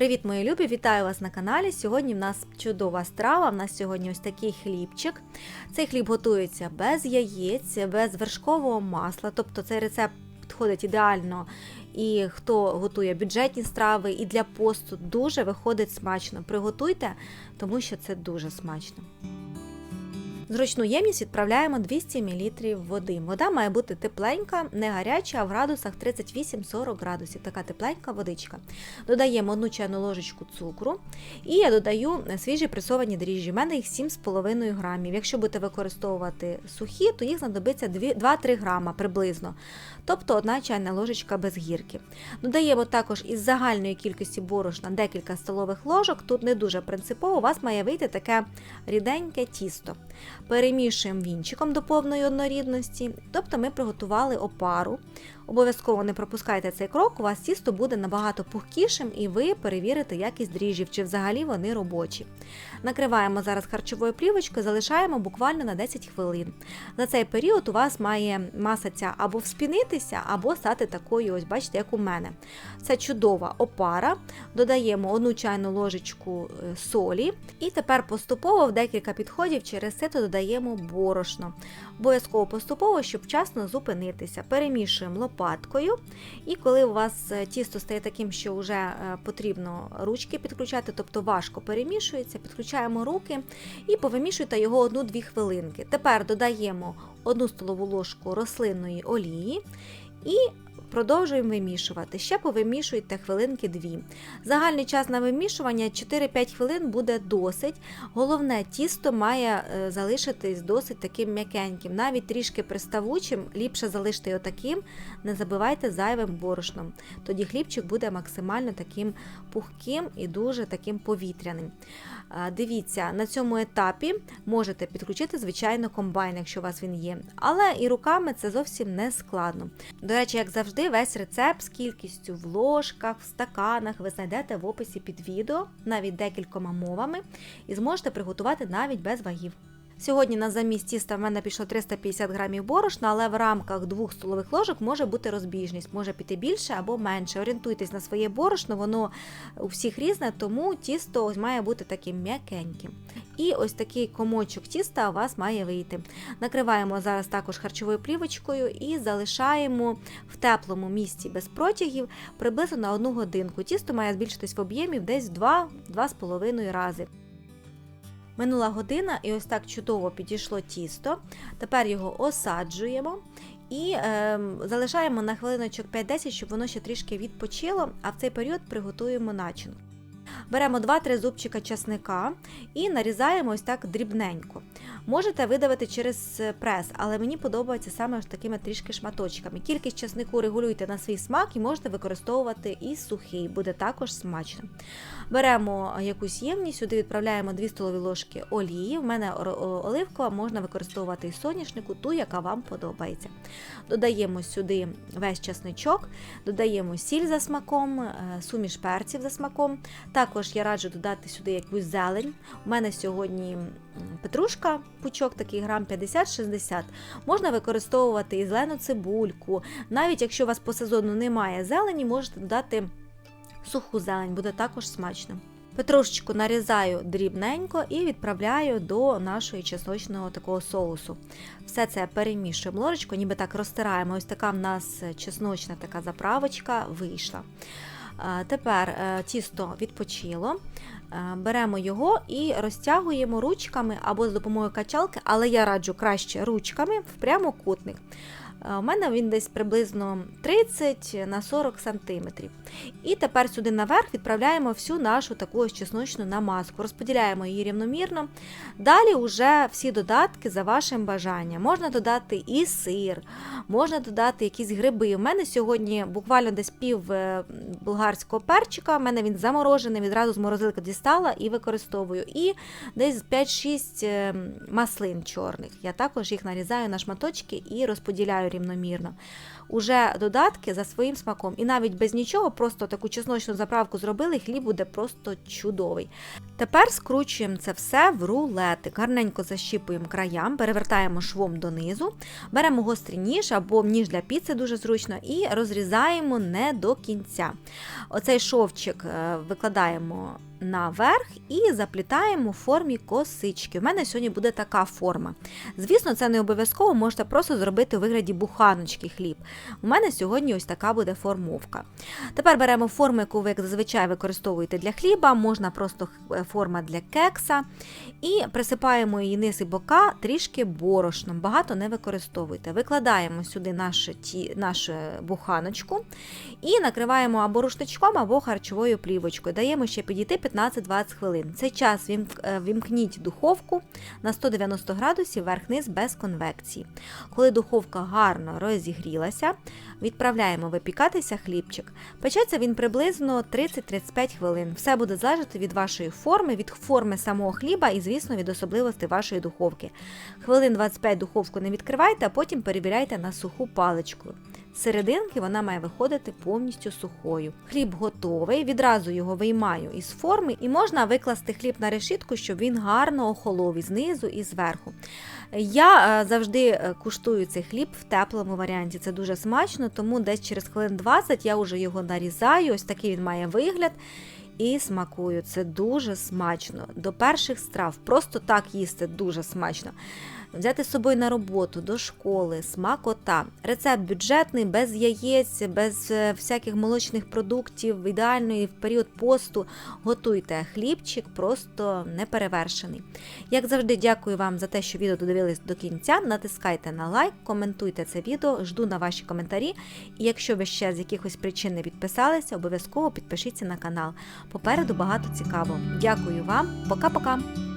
Привіт, мої любі! Вітаю вас на каналі. Сьогодні в нас чудова страва. В нас сьогодні ось такий хлібчик. Цей хліб готується без яєць, без вершкового масла. Тобто цей рецепт підходить ідеально. І хто готує бюджетні страви, і для посту дуже виходить смачно. Приготуйте, тому що це дуже смачно. Зручну ємність відправляємо 200 мл води. Вода має бути тепленька, не гаряча, а в градусах 38-40 градусів. Така тепленька водичка. Додаємо одну чайну ложечку цукру. І я додаю свіжі пресовані дріжджі. У мене їх 7,5 грамів. Якщо будете використовувати сухі, то їх знадобиться 2-3 грама приблизно. Тобто одна чайна ложечка без гірки. Додаємо також із загальної кількості борошна декілька столових ложок. Тут не дуже принципово, у вас має вийти таке ріденьке тісто. Перемішуємо вінчиком до повної однорідності, тобто ми приготували опару. Обов'язково не пропускайте цей крок, у вас тісто буде набагато пухкішим і ви перевірите якість дріжджів, чи взагалі вони робочі. Накриваємо зараз харчовою плівочкою, залишаємо буквально на 10 хвилин. За цей період у вас має маса ця або вспінитися, або стати такою, ось бачите, як у мене. Це чудова опара. Додаємо одну чайну ложечку е, солі, і тепер поступово в декілька підходів через сито додаємо борошно. Обов'язково поступово, щоб вчасно зупинитися. Перемішуємо лопаткою. І коли у вас е, тісто стає таким, що вже е, потрібно ручки підключати, тобто важко перемішується, підключаємо руки і повимішуйте його 1-2 хвилинки. Тепер додаємо 1 столову ложку рослинної олії і Продовжуємо вимішувати. Ще повимішуйте хвилинки 2. Загальний час на вимішування 4-5 хвилин буде досить. Головне, тісто має е, залишитись досить таким м'якеньким, навіть трішки приставучим, ліпше залиште його таким, не забивайте зайвим борошном. Тоді хлібчик буде максимально таким пухким і дуже таким повітряним. Дивіться, на цьому етапі можете підключити, звичайно, комбайн, якщо у вас він є. Але і руками це зовсім не складно. До речі, як завжди, весь рецепт з кількістю в ложках, в стаканах ви знайдете в описі під відео, навіть декількома мовами, і зможете приготувати навіть без вагів. Сьогодні на замість тіста в мене пішло 350 грамів борошна, але в рамках двох столових ложок може бути розбіжність, може піти більше або менше. Орієнтуйтесь на своє борошно, воно у всіх різне, тому тісто ось має бути таким м'якеньким. І ось такий комочок тіста у вас має вийти. Накриваємо зараз також харчовою плівочкою і залишаємо в теплому місці без протягів приблизно на одну годинку. Тісто має збільшитись в об'ємі десь в 2-2,5 рази. Минула година, і ось так чудово підійшло тісто. Тепер його осаджуємо і е, залишаємо на хвилиночок 5-10, щоб воно ще трішки відпочило, а в цей період приготуємо начинку. Беремо 2-3 зубчика часника і нарізаємо ось так дрібненько. Можете видавити через прес, але мені подобається саме ось такими трішки шматочками. Кількість часнику регулюйте на свій смак і можете використовувати і сухий, буде також смачно. Беремо якусь ємність, сюди відправляємо 2 столові ложки олії. В мене оливкова, можна використовувати і соняшнику, ту, яка вам подобається. Додаємо сюди весь часничок, додаємо сіль за смаком, е, суміш перців за смаком. Також я раджу додати сюди якусь зелень. У мене сьогодні петрушка, пучок такий грам 50-60. Можна використовувати і зелену цибульку. Навіть якщо у вас по сезону немає зелені, можете додати суху зелень, буде також смачно. Петрушечку нарізаю дрібненько і відправляю до нашого чесночного такого соусу. Все це перемішуємо ложечку, ніби так розтираємо. Ось така в нас чесночна така заправочка вийшла. Тепер е, тісто відпочило, е, беремо його і розтягуємо ручками або з допомогою качалки, але я раджу краще ручками в прямокутник. У мене він десь приблизно 30 на 40 см. І тепер сюди наверх відправляємо всю нашу таку ось чесночну намазку, розподіляємо її рівномірно. Далі вже всі додатки за вашим бажанням. Можна додати і сир, можна додати якісь гриби. У мене сьогодні буквально десь пів е, болгарського перчика, у мене він заморожений, відразу з морозилки дістала і використовую. І десь 5-6 е, маслин чорних. Я також їх нарізаю на шматочки і розподіляю рівномірно. уже додатки за своїм смаком. І навіть без нічого, просто таку чесночну заправку зробили, хліб буде просто чудовий. Тепер скручуємо це все в рулетик. Гарненько защіпуємо краям, перевертаємо швом донизу, беремо гострий ніж або ніж для піци дуже зручно, і розрізаємо не до кінця. Оцей шовчик е, викладаємо наверх і заплітаємо в формі косички. У мене сьогодні буде така форма. Звісно, це не обов'язково, можете просто зробити у вигляді буханочки хліб. У мене сьогодні ось така буде формовка. Тепер беремо форму, яку ви як зазвичай використовуєте для хліба, можна просто х- форма для кекса. І присипаємо її низ і бока трішки борошном, багато не використовуйте. Викладаємо сюди нашу, ті, нашу буханочку і накриваємо або рушничком, або харчовою плівочкою. Даємо ще підійти 15-20 хвилин. Цей час е, вімкніть духовку на 190 градусів верх-низ без конвекції. Коли духовка гарно розігрілася, відправляємо випікатися хлібчик. Печеться він приблизно 30-35 хвилин. Все буде залежати від вашої форми, від форми самого хліба і, звісно, від особливостей вашої духовки. Хвилин 25 духовку не відкривайте, а потім перевіряйте на суху паличку. Серединки вона має виходити повністю сухою. Хліб готовий, відразу його виймаю із форми і можна викласти хліб на решітку, щоб він гарно охолов і знизу і зверху. Я е, завжди е, куштую цей хліб в теплому варіанті. Це дуже смачно, тому десь через хвилин 20 я вже його нарізаю. Ось такий він має вигляд. І смакую. Це дуже смачно. До перших страв просто так їсти дуже смачно. Взяти з собою на роботу, до школи, смакота. Рецепт бюджетний, без яєць, без е, всяких молочних продуктів, ідеальної в період посту. Готуйте хлібчик, просто неперевершений. Як завжди, дякую вам за те, що відео додивились до кінця. Натискайте на лайк, коментуйте це відео, жду на ваші коментарі. І якщо ви ще з якихось причин не підписалися, обов'язково підпишіться на канал. Попереду багато цікавого. Дякую вам, пока-пока!